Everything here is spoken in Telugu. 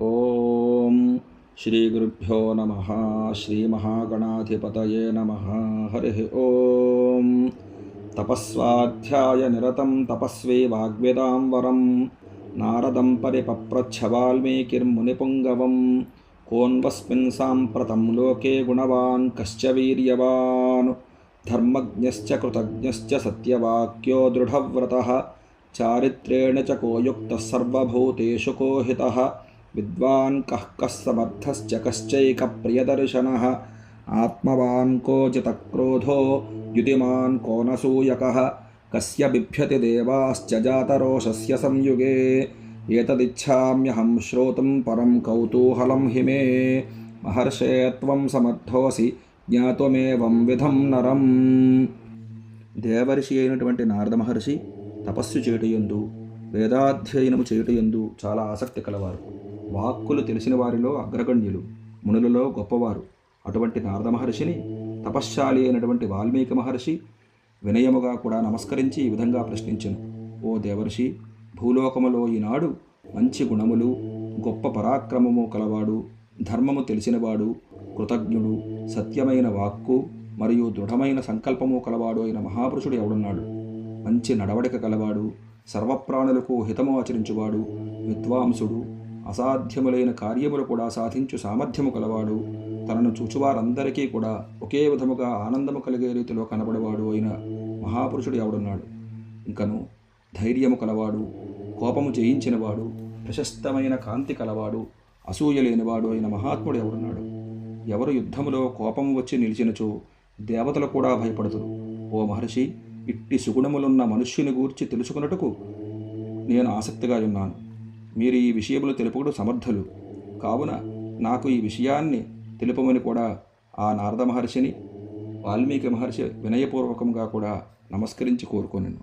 ఓం శ్రీ గురుభ్యో నమ శ్రీ మహాగణాధిపతయే నమ. హరి ఓం. తపస్వాధ్యాయ నిరతం తపస్వీ వాగ్వేదాం వరం. నారదం పరిపప్రచ్ఛ వాల్మీకిర్మునిపుంగవం కోన్వస్మిన్ సాంప్రతం లోకే గుణవాన్ కశ్చ వీర్యవాన్. ధర్మజ్ఞశ్చ కృతజ్ఞశ్చ సత్యవాక్యో దృఢవ్రత. చారిత్రేణ చ కో యుక్తः సర్వభూతేషు కో విద్వాన్ కః కः కశ్చైక ప్రియదర్శన ఆత్మవాన్ కో జితక్రోధో యుతిమాన్ కోనసూయక కస్య బిభ్యతి దేవాశ్చ జాతరోషస్య సంయుగే ఏతదిచ్ఛామ్యహం శ్రోతుం పరం కౌతూహలం హిమే మహర్షే త్వం సమర్థోసి జ్ఞాతుమేవం విధం నరం. దేవర్షి అయినటువంటి నారద మహర్షి తపస్సు చేయుటయందు వేదాధ్యయనము చేయుటయందు చాలా ఆసక్తి కలవారు. వాక్కులు తెలిసిన వారిలో అగ్రగణ్యులు మునులలో గొప్పవారు. అటువంటి నారద మహర్షిని తపశ్శాలి అయినటువంటి వాల్మీకి మహర్షి వినయముగా కూడా నమస్కరించి ఈ విధంగా ప్రశ్నించెను. ఓ దేవర్షి భూలోకములో ఈనాడు మంచి గుణములు గొప్ప పరాక్రమము కలవాడు ధర్మము తెలిసినవాడు కృతజ్ఞుడు సత్యమైన వాక్కు మరియు దృఢమైన సంకల్పము కలవాడు అయిన మహాపురుషుడు ఎవడున్నాడు? మంచి నడవడిక కలవాడు సర్వప్రాణులకు హితము ఆచరించువాడు విద్వాంసుడు అసాధ్యములైన కార్యములు కూడా సాధించు సామర్థ్యము కలవాడు. తనను చూచువారందరికీ కూడా ఒకే విధముగా ఆనందము కలిగే రీతిలో కనబడేవాడు అయిన మహాపురుషుడు ఎవడున్నాడు? ఇంకను ధైర్యము కలవాడు కోపము జయించినవాడు ప్రశస్తమైన కాంతి కలవాడు అసూయ లేనివాడు అయిన మహాత్ముడు ఎవడున్నాడు? ఎవరు యుద్ధములో కోపము వచ్చి నిలిచినచో దేవతలు కూడా భయపడుతురు ఓ మహర్షి ఇట్టి సుగుణములున్న మనుష్యుని గూర్చి తెలుసుకున్నట్టుకు నేను ఆసక్తిగా ఉన్నాను. మీరు ఈ విషయములు తెలుపుడు సమర్థులు. కావున నాకు ఈ విషయాన్ని తెలుపమని కూడా ఆ నారద మహర్షిని వాల్మీకి మహర్షి వినయపూర్వకంగా కూడా నమస్కరించి కోరుకొనిను.